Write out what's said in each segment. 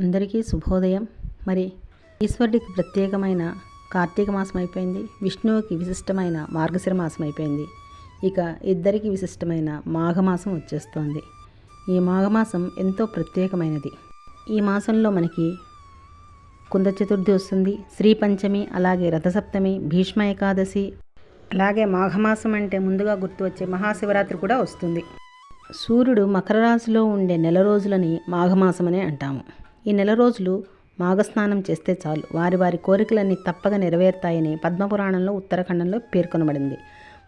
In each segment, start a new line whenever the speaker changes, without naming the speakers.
అందరికీ శుభోదయం. మరి ఈశ్వరుడికి ప్రత్యేకమైన కార్తీక మాసం అయిపోయింది. విష్ణువుకి విశిష్టమైన మార్గశిర మాసం అయిపోయింది. ఇక ఇద్దరికి విశిష్టమైన మాఘమాసం వచ్చేస్తోంది. ఈ మాఘమాసం ఎంతో ప్రత్యేకమైనది. ఈ మాసంలో మనకి కుంద చతుర్థి వస్తుంది. శ్రీ పంచమి అలాగే రథసప్తమి భీష్మ ఏకాదశి అలాగే మాఘమాసం అంటే ముందుగా గుర్తు వచ్చే మహాశివరాత్రి కూడా వస్తుంది. సూర్యుడు మకర రాశిలో ఉండే నెల రోజులని మాఘమాసమనే అంటాము. ఈ నెల రోజులు మాఘస్నానం చేస్తే చాలు. వారి వారి కోరికలన్నీ తప్పక నెరవేరుతాయని పద్మపురాణంలో ఉత్తరాఖండంలో పేర్కొనబడింది.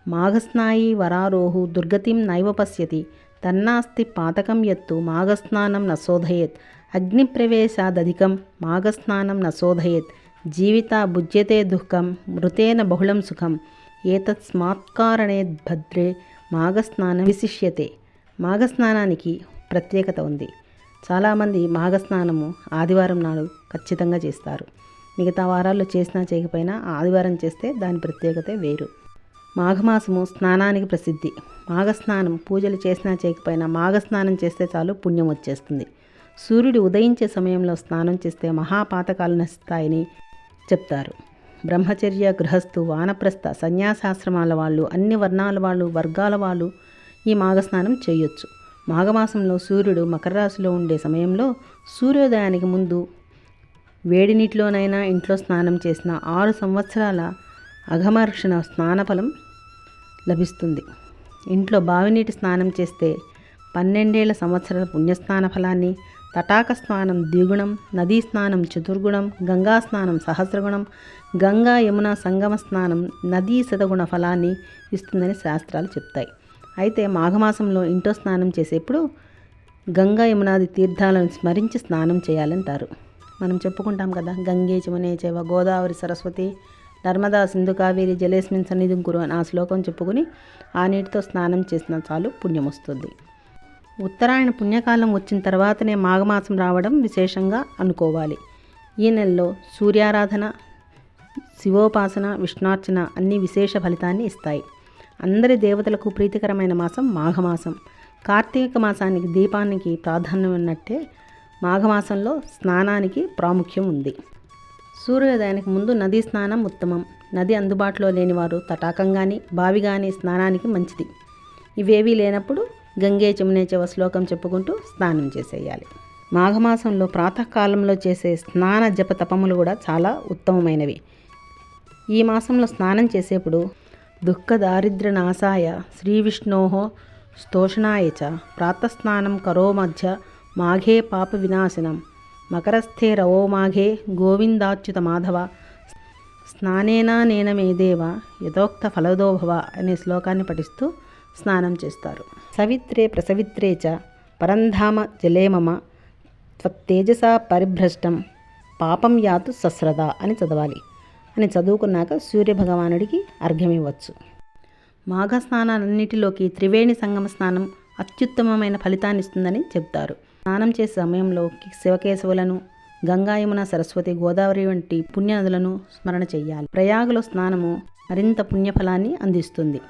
మాఘస్నాయి వరారోహు దుర్గతిం నైవ పశ్యతి. తన్నాస్తి పాతకం ఎత్తు మాఘస్నానం నశోధయత్. అగ్నిప్రవేశాదధికం మాఘస్నానం నశోధయత్. జీవిత భుజ్యతే దుఃఖం మృతేన బహుళం సుఖం. ఏతత్స్మాత్కారణే భద్రే మాఘస్నానం విశిష్యతే. మాఘస్నానానికి ప్రత్యేకత ఉంది. చాలామంది మాఘస్నానము ఆదివారం నాడు ఖచ్చితంగా చేస్తారు. మిగతా వారాల్లో చేసినా చేయకపోయినా ఆదివారం చేస్తే దాని ప్రత్యేకతే వేరు. మాఘమాసము స్నానానికి ప్రసిద్ధి. మాఘస్నానం పూజలు చేసినా చేయకపోయినా మాఘస్నానం చేస్తే చాలు పుణ్యం వచ్చేస్తుంది. సూర్యుడు ఉదయించే సమయంలో స్నానం చేస్తే మహాపాతకాలు నశిస్తాయని చెప్తారు. బ్రహ్మచర్య గృహస్థు వానప్రస్థ సన్యాసాశ్రమాల వాళ్ళు అన్ని వర్ణాల వాళ్ళు వర్గాల వాళ్ళు ఈ మాఘస్నానం చేయొచ్చు. మాఘమాసంలో సూర్యుడు మకర రాశిలో ఉండే సమయంలో సూర్యోదయానికి ముందు వేడి నీటిలోనైనా ఇంట్లో స్నానం చేసిన ఆరు సంవత్సరాల అఘమర్షణ స్నానఫలం లభిస్తుంది. ఇంట్లో బావినీటి స్నానం చేస్తే పన్నెండేళ్ళ సంవత్సరాల పుణ్యస్నాన ఫలాన్ని తటాక స్నానం ద్విగుణం నదీ స్నానం చతుర్గుణం గంగా స్నానం సహస్రగుణం గంగా యమున సంగమ స్నానం నదీ శతగుణ ఫలాన్ని ఇస్తుందని శాస్త్రాలు చెప్తాయి. అయితే మాఘమాసంలో ఇంట్లో స్నానం చేసేప్పుడు గంగా యమునాది తీర్థాలను స్మరించి స్నానం చేయాలంటారు. మనం చెప్పుకుంటాం కదా గంగే చమునే చేవ గోదావరి సరస్వతి నర్మదా సింధు కావేరి జలేస్మిన్ సన్నిధి గురు అని ఆ శ్లోకం చెప్పుకుని ఆ నీటితో స్నానం చేసిన చాలు పుణ్యం వస్తుంది ఉత్తరాయణ పుణ్యకాలం వచ్చిన తర్వాతనే మాఘమాసం రావడం విశేషంగా అనుకోవాలి. ఈ నెలలో సూర్యారాధన శివోపాసన విష్ణార్చన అన్ని విశేష ఫలితాన్ని ఇస్తాయి. అందరి దేవతలకు ప్రీతికరమైన మాసం మాఘమాసం. కార్తీక మాసానికి దీపానికి ప్రాధాన్యం ఉన్నట్టే మాఘమాసంలో స్నానానికి ప్రాముఖ్యం ఉంది. సూర్యోదయానికి ముందు నదీ స్నానం ఉత్తమం. నది అందుబాటులో లేనివారు తటాకం కానీ బావి కానీ స్నానానికి మంచిది. ఇవేవీ లేనప్పుడు గంగే చమునే చెవ శ్లోకం చెప్పుకుంటూ స్నానం చేసేయాలి. మాఘమాసంలో ప్రాతకాలంలో చేసే స్నాన జప తపములు కూడా చాలా ఉత్తమమైనవి. ఈ మాసంలో స్నానం చేసేప్పుడు దుఃఖదారిద్ర్యనాశాయ దారిద్ర్య శ్రీ స్తోషణాయ చ. ప్రాతస్నానం కరో మధ్య మాఘే పాప వినాశనం మకరస్థే రవో మాఘే గోవిందాచ్యుత మాధవ స్నానేనా నేన మేదేవ యథోక్త ఫలదోభవ అనే శ్లోకాన్ని పఠిస్తూ స్నానం చేస్తారు. సవిత్రే ప్రసవిత్రే చ. పరంధామ జలేమమ త్వత్తేజసా పరిభ్రష్టం. పాపం యాతు సస్రద అని చదవాలి. అని చదువుకున్నాక సూర్యభగవానుడికి అర్ఘ్యం ఇవ్వచ్చు మాఘ స్నానాలన్నిటిలోకి త్రివేణి సంగమ స్నానం అత్యుత్తమమైన ఫలితాన్ని ఇస్తుందని చెప్తారు స్నానం చేసే సమయంలో శివకేశవులను గంగాయమున సరస్వతి గోదావరి వంటి పుణ్యనదులను స్మరణ చేయాలి ప్రయాగలో స్నానము మరింత పుణ్యఫలాన్ని అందిస్తుంది.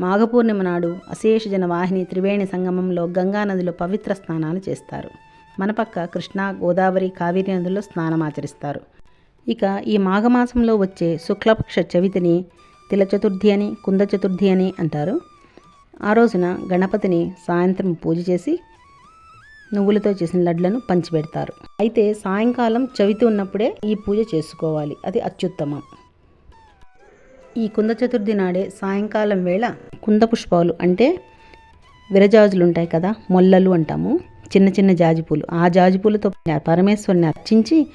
మాఘపూర్ణిమ నాడు అశేష జనవాహిని త్రివేణి సంగమంలో గంగా నదిలో పవిత్ర స్నానాలు చేస్తారు. మన పక్క కృష్ణా గోదావరి కావేరి నదుల్లో స్నానమాచరిస్తారు ఇక ఈ మాఘమాసంలో వచ్చే శుక్లపక్ష చవితిని తిల చతుర్థి అని కుంద చతుర్థి అని అంటారు. ఆ రోజున గణపతిని సాయంత్రం పూజ చేసి నువ్వులతో చేసిన లడ్లను పంచిపెడతారు. అయితే సాయంకాలం చవితి ఉన్నప్పుడే ఈ పూజ చేసుకోవాలి. అది అత్యుత్తమం. ఈ కుంద చతుర్థి నాడే సాయంకాలం వేళ కుంద పుష్పాలు అంటే విరజాజులు ఉంటాయి కదా మొల్లలు అంటాము. చిన్న చిన్న జాజిపూలు. ఆ జాజిపూలతో పరమేశ్వరుని అర్చించి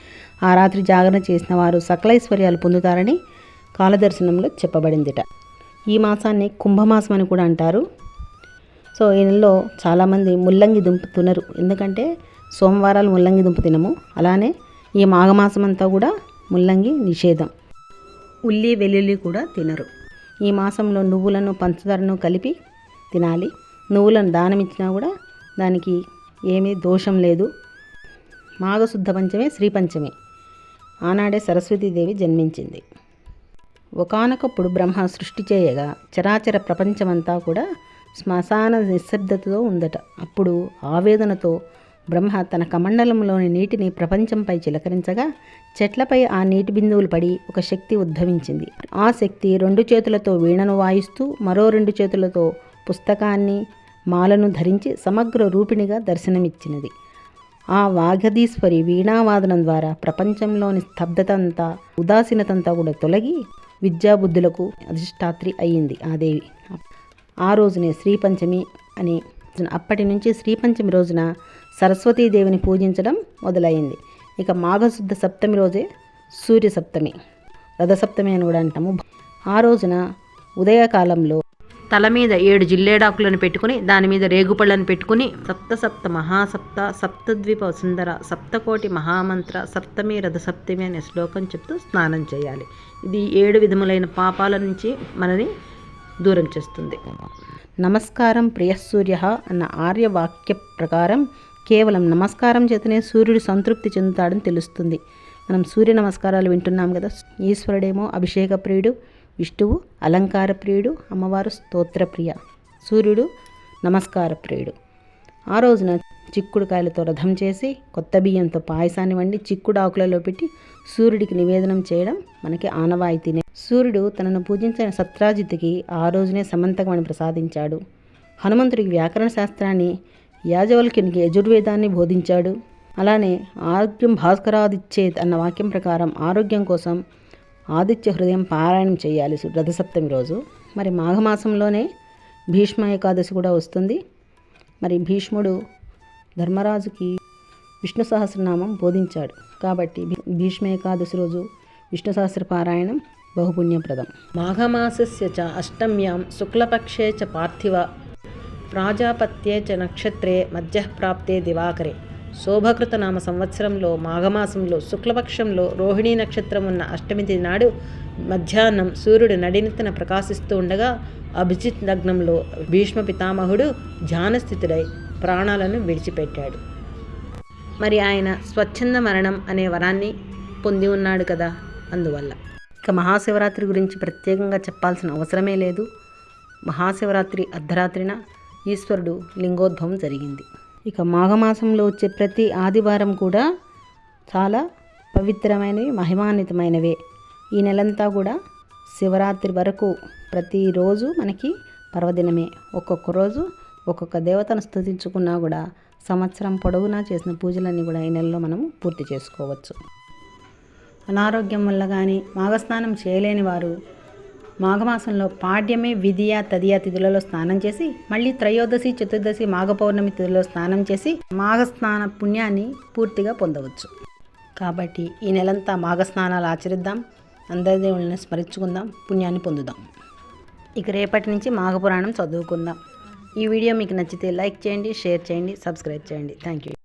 ఆ రాత్రి జాగరణ చేసిన వారు సకలైశ్వర్యాలు పొందుతారని కాలదర్శనంలో చెప్పబడిందిట. ఈ మాసాన్ని కుంభమాసం అని కూడా అంటారు. సో ఈ నెలలో చాలామంది ముల్లంగి దుంప తినరు ఎందుకంటే సోమవారాలు ముల్లంగి దుంప తినము అలానే ఈ మాఘమాసం అంతా కూడా ముల్లంగి నిషేధం. ఉల్లి వెల్లుల్లి కూడా తినరు. ఈ మాసంలో నువ్వులను పంచదారను కలిపి తినాలి. నువ్వులను దానం ఇచ్చినా కూడా దానికి ఏమీ దోషం లేదు. మాఘశుద్ధ పంచమే శ్రీ పంచమే ఆనాడే సరస్వతీదేవి జన్మించింది. ఒకనొకప్పుడు బ్రహ్మ సృష్టి చేయగా చరాచర ప్రపంచమంతా కూడా శ్మశాన నిశ్శబ్దతతో ఉందట. అప్పుడు ఆవేదనతో బ్రహ్మ తన కమండలంలోని నీటిని ప్రపంచంపై చిలకరించగా చెట్లపై ఆ నీటి బిందువులు పడి ఒక శక్తి ఉద్భవించింది. ఆ శక్తి రెండు చేతులతో వీణను వాయిస్తూ మరో రెండు చేతులతో పుస్తకాన్ని మాలను ధరించి సమగ్ర రూపిణిగా దర్శనమిచ్చినది. ఆ వాగదీశ్వరి వీణావాదనం ద్వారా ప్రపంచంలోని స్తబ్దతంతా ఉదాసీనతంతా కూడా తొలగి విద్యాబుద్ధులకు అధిష్టాత్రి అయ్యింది ఆ దేవి. ఆ రోజునే శ్రీపంచమి అని అప్పటి నుంచి శ్రీపంచమి రోజున సరస్వతీదేవిని పూజించడం మొదలైంది ఇక మాఘశుద్ధ సప్తమి రోజే సూర్య సప్తమి రథసప్తమి అని కూడా అంటాము. ఆ రోజున ఉదయకాలంలో తల మీద ఏడు జిల్లేడాకులను పెట్టుకుని దాని మీద రేగుపళ్ళను పెట్టుకుని సప్త సప్త మహాసప్త సప్తద్వీప సుందర సప్తకోటి మహామంత్ర సప్తమి రథసప్తమి అనే శ్లోకం చెప్తూ స్నానం చేయాలి. ఇది ఏడు విధములైన పాపాల నుంచి మనని దూరం చేస్తుంది. నమస్కారం ప్రియసూర్య అన్న ఆర్యవాక్య ప్రకారం కేవలం నమస్కారం చేతనే సూర్యుడు సంతృప్తి చెందుతాడని తెలుస్తుంది. మనం సూర్య నమస్కారాలు వింటున్నాం కదా ఈశ్వరుడేమో అభిషేక ప్రియుడు విష్ణువు అలంకార ప్రియుడు అమ్మవారు స్తోత్రప్రియ సూర్యుడు నమస్కార ప్రియుడు. ఆ రోజున చిక్కుడుకాయలతో రథం చేసి కొత్త బియ్యంతో పాయసాన్ని వండి చిక్కుడు ఆకులలో పెట్టి సూర్యుడికి నివేదనం చేయడం మనకి ఆనవాయితీనే. సూర్యుడు తనను పూజించిన సత్రాజిత్తుకి ఆ రోజునే సమంతకమని ప్రసాదించాడు. హనుమంతుడికి వ్యాకరణ శాస్త్రాన్ని యాజవల్కినికి యజుర్వేదాన్ని బోధించాడు. అలానే ఆరోగ్యం భాస్కరాదిచ్చేత్ అన్న వాక్యం ప్రకారం ఆరోగ్యం కోసం ఆదిత్య హృదయం పారాయణం చేయాలి రథసప్తమి రోజు. మరి మాఘమాసంలోనే భీష్మ ఏకాదశి కూడా వస్తుంది. మరి భీష్ముడు ధర్మరాజుకి విష్ణు సహస్రనామం బోధించాడు. కాబట్టి భీష్మ ఏకాదశి రోజు విష్ణు సహస్ర పారాయణం బహుపుణ్యప్రదం. మాఘమాసస్య చ అష్టమ్యాం శుక్లపక్షే చ పార్థివ ప్రాజాపత్యే చ నక్షత్రే మధ్య ప్రాప్తే దివాకరే. శోభకృత నామ సంవత్సరంలో మాఘమాసంలో శుక్లపక్షంలో రోహిణీ నక్షత్రం ఉన్న అష్టమి తిథి నాడు మధ్యాహ్నం సూర్యుడు నడినెత్తన ప్రకాశిస్తూ ఉండగా అభిజిత్ లగ్నంలో భీష్మ పితామహుడు ధ్యానస్థితుడై ప్రాణాలను విడిచిపెట్టాడు. మరి ఆయన స్వచ్ఛంద మరణం అనే వరాన్ని పొంది ఉన్నాడు కదా? అందువల్ల. ఇక మహాశివరాత్రి గురించి ప్రత్యేకంగా చెప్పాల్సిన అవసరమే లేదు. మహాశివరాత్రి అర్ధరాత్రిన ఈశ్వరుడు లింగోద్భవం జరిగింది. ఇక మాఘమాసంలో వచ్చే ప్రతి ఆదివారం కూడా చాలా పవిత్రమైనవి మహిమాన్వితమైనవే. ఈ నెలంతా కూడా శివరాత్రి వరకు ప్రతిరోజు మనకి పర్వదినమే. ఒక్కొక్క రోజు ఒక్కొక్క దేవతను స్థుతించుకున్నా కూడా సంవత్సరం పొడవునా చేసిన పూజలన్నీ కూడా ఈ నెలలో మనం పూర్తి చేసుకోవచ్చు. అనారోగ్యం వల్ల కానీ మాఘస్నానం చేయలేని వారు మాఘమాసంలో పాడ్యమే విధియ తదియ తిథులలో స్నానం చేసి మళ్ళీ త్రయోదశి చతుర్దశి మాఘ పౌర్ణమి తిథులలో స్నానం చేసి మాఘస్నాన పుణ్యాన్ని పూర్తిగా పొందవచ్చు. కాబట్టి ఈ నెలంతా మాఘస్నానాలు ఆచరిద్దాం అందరి దేవుళ్ళని స్మరించుకుందాం పుణ్యాన్ని పొందుదాం. ఇక రేపటి నుంచి మాఘపురాణం చదువుకుందాం. ఈ వీడియో మీకు నచ్చితే లైక్ చేయండి షేర్ చేయండి సబ్స్క్రైబ్ చేయండి. Thank you